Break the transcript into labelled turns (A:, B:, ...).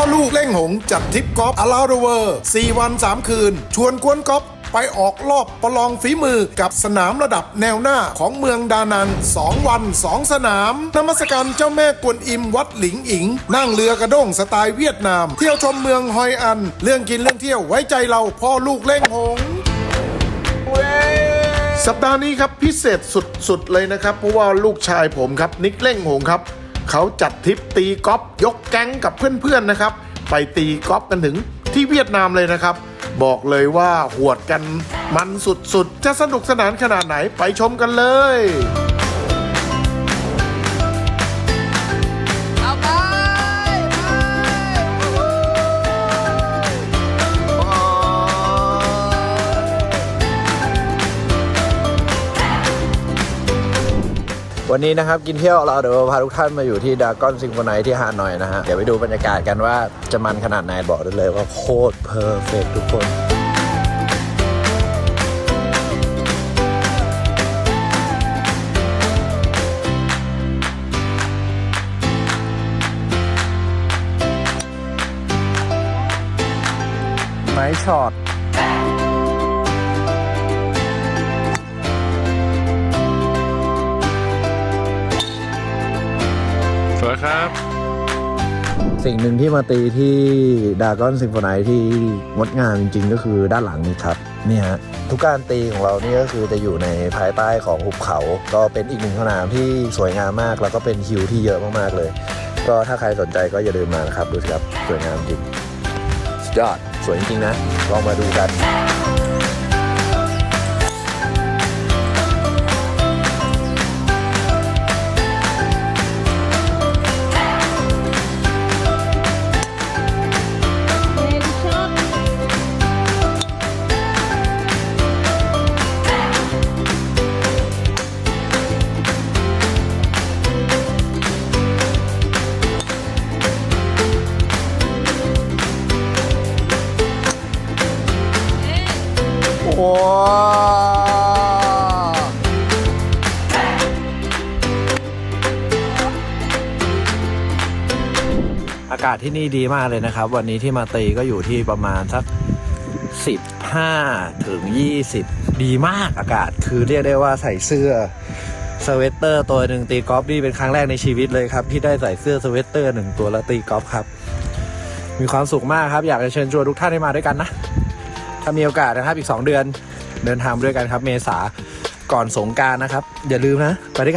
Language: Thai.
A: พ่อลูกเล่งหงจัดทริปกอล์ฟอลาเดเวอร์4วัน 3 คืน ชวนกวนกอล์ฟไปออกรอบประลองฝีมือกับสนามระดับแนวหน้าของเมืองดานัน 2 วัน 2 สนามนมัสการเจ้าแม่กวนอิมวัดหลิงอิง นั่งเรือกระด้งสไตล์เวียดนาม เที่ยวชมเมืองฮอยอัน เรื่องกินเรื่องเที่ยวไว้ใจเราพ่อลูกเล่งหงสัปดาห์นี้ครับพิเศษสุดๆเลยนะครับ เพราะว่าลูกชายผมครับนิกเล่งหงครับ เขาจัดทริปตีกอล์ฟยกแก๊งกับเพื่อนๆนะครับ ไปตีกอล์ฟกันถึงที่เวียดนามเลยนะครับ บอกเลยว่าหวดกันมันสุดๆ จะสนุกสนานขนาดไหนไปชมกันเลย
B: วันนี้นะครับกินเที่ยวเราเดี๋ยวพาทุกท่านมาอยู่ที่ดากอนซิงโฟไนที่ฮานอยนะฮะ เดี๋ยวไปดูบรรยากาศกันว่าจะมันขนาดไหนบอกได้เลยว่าโคตรเพอร์เฟกทุกคนไม้ช็อต
C: วัสดีครับ
B: สิ่งหนึ่งที่มาตีที่ดากอนซิมโฟไนที่งดงามจริง ๆ ก็คือด้านหลังนี้ครับนี่ฮะทุกการตีของเรานี่ก็คือจะอยู่ในภายใต้ของหุบเขา ก็เป็นอีกหนึ่งสนามที่สวยงามมาก แล้วก็เป็นฮิวที่เยอะมากๆเลย ก็ถ้าใครสนใจก็อย่าลืมมานะครับดูสิครับสวยงามจริงสุดยอดสวยจริงๆนะลองมาดูกัน อากาศที่นี่ดีมากเลยนะครับ วันนี้ที่มาตีก็อยู่ที่ประมาณสัก 15 ถึง 20 ดีมากอากาศคือเรียกได้ว่าใส่เสื้อสเวตเตอร์ตัวหนึ่งตีกอล์ฟนี่เป็นครั้งแรกในชีวิตเลยครับ ที่ได้ใส่เสื้อสเวตเตอร์หนึ่งตัวแล้วตีกอล์ฟครับ มีความสุขมากครับ อยากจะเชิญชวนทุกท่านให้มาด้วยกันนะ ถ้ามีโอกาสนะครับอีก 2 เดือนเดินทางด้วยกันครับ เมษาก่อนสงการนะครับ อย่าลืมนะไปด้วยกัน